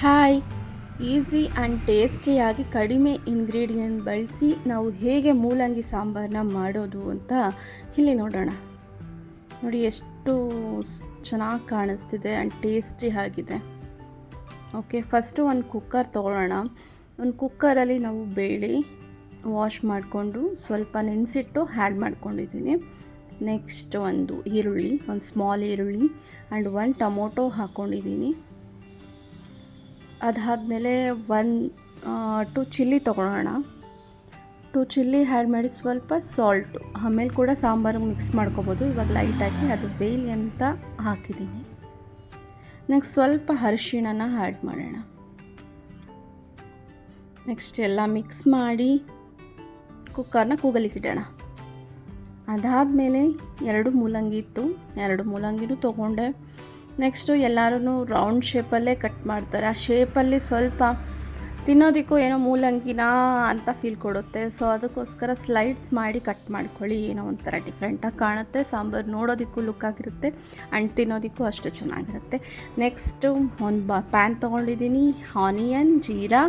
Hi. Easy and ಟೇಸ್ಟಿಯಾಗಿ ಕಡಿಮೆ ingredient ಬಳಸಿ ನಾವು ಹೇಗೆ ಮೂಲಂಗಿ ಸಾಂಬಾರನ್ನ ಮಾಡೋದು ಅಂತ ಇಲ್ಲಿ ನೋಡೋಣ. ನೋಡಿ, ಎಷ್ಟು ಚೆನ್ನಾಗಿ ಕಾಣಿಸ್ತಿದೆ ಆ್ಯಂಡ್ ಟೇಸ್ಟಿ ಆಗಿದೆ. ಓಕೆ, ಫಸ್ಟು ಒಂದು ಕುಕ್ಕರ್ ತೊಗೊಳ್ಳೋಣ ಒಂದು ಕುಕ್ಕರಲ್ಲಿ ನಾವು ಬೇಳೆ ವಾಶ್ ಮಾಡಿಕೊಂಡು ಸ್ವಲ್ಪ ನೆನೆಸಿಟ್ಟು ಹ್ಯಾಡ್ ಮಾಡ್ಕೊಂಡಿದ್ದೀನಿ. ನೆಕ್ಸ್ಟ್ ಒಂದು ಈರುಳ್ಳಿ, ಒಂದು ಸ್ಮಾಲ್ ಈರುಳ್ಳಿ ಆ್ಯಂಡ್ ಒಂದು ಟೊಮೊಟೊ ಹಾಕ್ಕೊಂಡಿದ್ದೀನಿ ಅದಾದಮೇಲೆ ಒನ್ ಟು ಚಿಲ್ಲಿ ತೊಗೊಳೋಣ. ಟು ಚಿಲ್ಲಿ ಆ್ಯಡ್ ಮಾಡಿ ಸ್ವಲ್ಪ ಸಾಲ್ಟು. ಆಮೇಲೆ ಕೂಡ ಸಾಂಬಾರು ಮಿಕ್ಸ್ ಮಾಡ್ಕೊಬೋದು. ಇವಾಗ ಲೈಟಾಗಿ ಅದು ಬೇಯಲಿ ಅಂತ ಹಾಕಿದ್ದೀನಿ. ನೆಕ್ಸ್ಟ್ ಸ್ವಲ್ಪ ಅರಿಶಿಣನ ಆ್ಯಡ್ ಮಾಡೋಣ. ನೆಕ್ಸ್ಟ್ ಎಲ್ಲ ಮಿಕ್ಸ್ ಮಾಡಿ ಕುಕ್ಕರ್ನ ಕೂಗಲಿಕ್ಕೆ ಇಡೋಣ. ಅದಾದಮೇಲೆ ಎರಡು ಮೂಲಂಗಿ ಇತ್ತು. ಎರಡು ಮೂಲಂಗಿನೂ ತೊಗೊಂಡೆ. ನೆಕ್ಸ್ಟು ಎಲ್ಲರೂ ರೌಂಡ್ ಶೇಪಲ್ಲೇ ಕಟ್ ಮಾಡ್ತಾರೆ. ಆ ಶೇಪಲ್ಲಿ ಸ್ವಲ್ಪ ತಿನ್ನೋದಕ್ಕೂ ಏನೋ ಮೂಲಂಗಿನ ಅಂತ ಫೀಲ್ ಕೊಡುತ್ತೆ. ಸೊ ಅದಕ್ಕೋಸ್ಕರ ಸ್ಲೈಡ್ಸ್ ಮಾಡಿ ಕಟ್ ಮಾಡ್ಕೊಳ್ಳಿ. ಏನೋ ಒಂಥರ ಡಿಫ್ರೆಂಟಾಗಿ ಕಾಣುತ್ತೆ. ಸಾಂಬಾರು ನೋಡೋದಕ್ಕೂ ಲುಕ್ ಆಗಿರುತ್ತೆ. ಆ್ಯಂಡ್ ತಿನ್ನೋದಕ್ಕೂ ಅಷ್ಟು ಚೆನ್ನಾಗಿರುತ್ತೆ. ನೆಕ್ಸ್ಟು ಒಂದು ಬಾ ಪ್ಯಾನ್ ತೊಗೊಂಡಿದ್ದೀನಿ. ಆನಿಯನ್ ಜೀರಾ,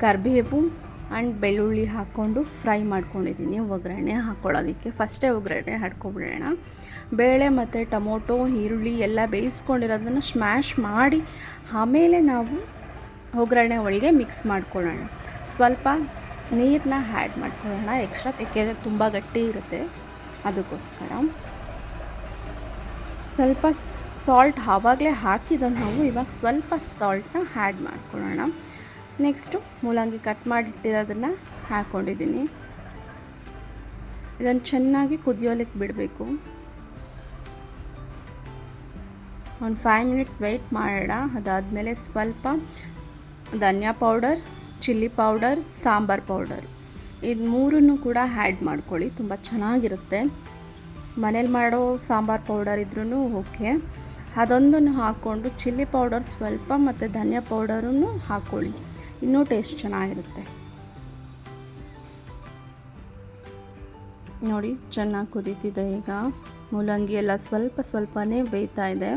ಕರಿಬೇವು ಆ್ಯಂಡ್ ಬೆಳ್ಳುಳ್ಳಿ ಹಾಕ್ಕೊಂಡು ಫ್ರೈ ಮಾಡ್ಕೊಂಡಿದ್ದೀನಿ ಒಗ್ಗರಣೆ ಹಾಕ್ಕೊಳ್ಳೋದಕ್ಕೆ. ಫಸ್ಟೇ ಒಗ್ಗರಣೆ ಹಾಕ್ಕೊಬಿಡೋಣ ಬೇಳೆ ಮತ್ತು ಟೊಮೊಟೊ, ಈರುಳ್ಳಿ ಎಲ್ಲ ಬೇಯಿಸ್ಕೊಂಡಿರೋದನ್ನು ಸ್ಮ್ಯಾಶ್ ಮಾಡಿ ಆಮೇಲೆ ನಾವು ಒಗ್ಗರಣೆ ಒಳಗೆ ಮಿಕ್ಸ್ ಮಾಡ್ಕೊಳ್ಳೋಣ. ಸ್ವಲ್ಪ ನೀರನ್ನ ಹ್ಯಾಡ್ ಮಾಡ್ಕೊಳ್ಳೋಣ. ಎಕ್ಸ್ಟ್ರಾ ಯಾಕೆಂದರೆ ತುಂಬ ಗಟ್ಟಿ ಇರುತ್ತೆ ಅದಕ್ಕೋಸ್ಕರ. ಸ್ವಲ್ಪ ಸಾಲ್ಟ್ ಆವಾಗಲೇ ಹಾಕಿದ್ದು ನಾವು ಇವಾಗ ಸ್ವಲ್ಪ ಸಾಲ್ಟನ್ನ ಆ್ಯಡ್ ಮಾಡ್ಕೊಳ್ಳೋಣ. ನೆಕ್ಸ್ಟು ಮೂಲಂಗಿ ಕಟ್ ಮಾಡಿಟ್ಟಿರೋದನ್ನು ಹಾಕ್ಕೊಂಡಿದ್ದೀನಿ. ಇದನ್ನು ಚೆನ್ನಾಗಿ ಕುದಿಯೋಲಿಕ್ಕೆ ಬಿಡಬೇಕು. ಒಂದು ಫೈವ್ ಮಿನಿಟ್ಸ್ ವೆಯ್ಟ್ ಮಾಡೋಣ. ಅದಾದಮೇಲೆ ಸ್ವಲ್ಪ ಧನಿಯಾ powder, chilli powder, sambar powder. ಇದು ಮೂರನ್ನು ಕೂಡ ಆ್ಯಡ್ ಮಾಡ್ಕೊಳ್ಳಿ, ತುಂಬ ಚೆನ್ನಾಗಿರುತ್ತೆ. ಮನೇಲಿ ಮಾಡೋ ಸಾಂಬಾರ್ ಪೌಡರ್ ಇದ್ರೂ ಓಕೆ. ಅದೊಂದನ್ನು ಹಾಕ್ಕೊಂಡು ಚಿಲ್ಲಿ ಪೌಡರ್ ಸ್ವಲ್ಪ ಮತ್ತು ಧನಿಯಾ ಪೌಡರನ್ನು ಹಾಕ್ಕೊಳ್ಳಿ. ಇನ್ನೂ ಟೇಸ್ಟ್ ಚೆನ್ನಾಗಿರುತ್ತೆ. ನೋಡಿ, ಚೆನ್ನಾಗಿ ಕುದೀತಿದೆ ಈಗ. ಮೂಲಂಗಿ ಎಲ್ಲ ಸ್ವಲ್ಪ ಸ್ವಲ್ಪನೇ ಬೇಯ್ತಾ ಇದೆ.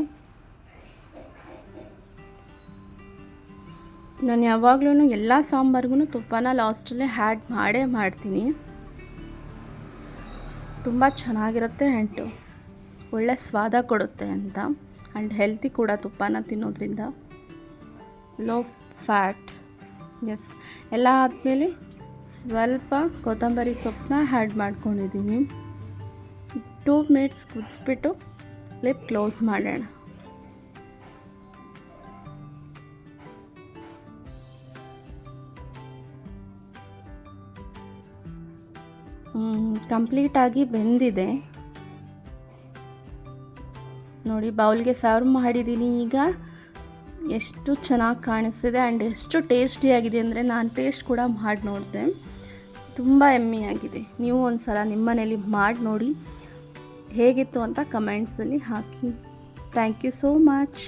ನಾನು ಯಾವಾಗ್ಲೂ ಎಲ್ಲ ಸಾಂಬಾರ್ಗೂ ತುಪ್ಪನ ಲಾಸ್ಟಲ್ಲೇ ಹ್ಯಾಡ್ ಮಾಡೇ ಮಾಡ್ತೀನಿ. ತುಂಬ ಚೆನ್ನಾಗಿರುತ್ತೆ ಆ್ಯಂಡ್ ಒಳ್ಳೆ ಸ್ವಾದ ಕೊಡುತ್ತೆ ಅಂತ. ಆ್ಯಂಡ್ ಹೆಲ್ತಿ ಕೂಡ ತುಪ್ಪನ ತಿನ್ನೋದ್ರಿಂದ. Low fat. ಎಸ್ ಎಲ್ಲ ಆದಮೇಲೆ ಸ್ವಲ್ಪ ಕೊತ್ತಂಬರಿ ಸೊಪ್ಪನ್ನ ಹ್ಯಾಡ್ ಮಾಡ್ಕೊಂಡಿದ್ದೀನಿ. ಟೂ ಮಿನಿಟ್ಸ್ ಕುದಿಸ್ಬಿಟ್ಟು ಲಿಪ್ ಕ್ಲೋಸ್ ಮಾಡೋಣ. ಕಂಪ್ಲೀಟಾಗಿ ಬೆಂದಿದೆ. ನೋಡಿ, ಬೌಲ್ಗೆ ಸರ್ವ್ ಮಾಡಿದ್ದೀನಿ ಈಗ. ಎಷ್ಟು ಚೆನ್ನಾಗಿ ಕಾಣಿಸ್ತಿದೆ ಆ್ಯಂಡ್ ಎಷ್ಟು ಟೇಸ್ಟಿಯಾಗಿದೆ ಅಂದರೆ ನಾನು ಟೇಸ್ಟ್ ಕೂಡ ಮಾಡಿ ನೋಡಿದೆ. ತುಂಬ ಎಮ್ಮಿಯಾಗಿದೆ ನೀವು ಒಂದು ಸಲ ನಿಮ್ಮ ಮನೇಲಿ ಮಾಡಿ ನೋಡಿ ಹೇಗಿತ್ತು ಅಂತ ಕಮೆಂಟ್ಸಲ್ಲಿ ಹಾಕಿ. Thank you so much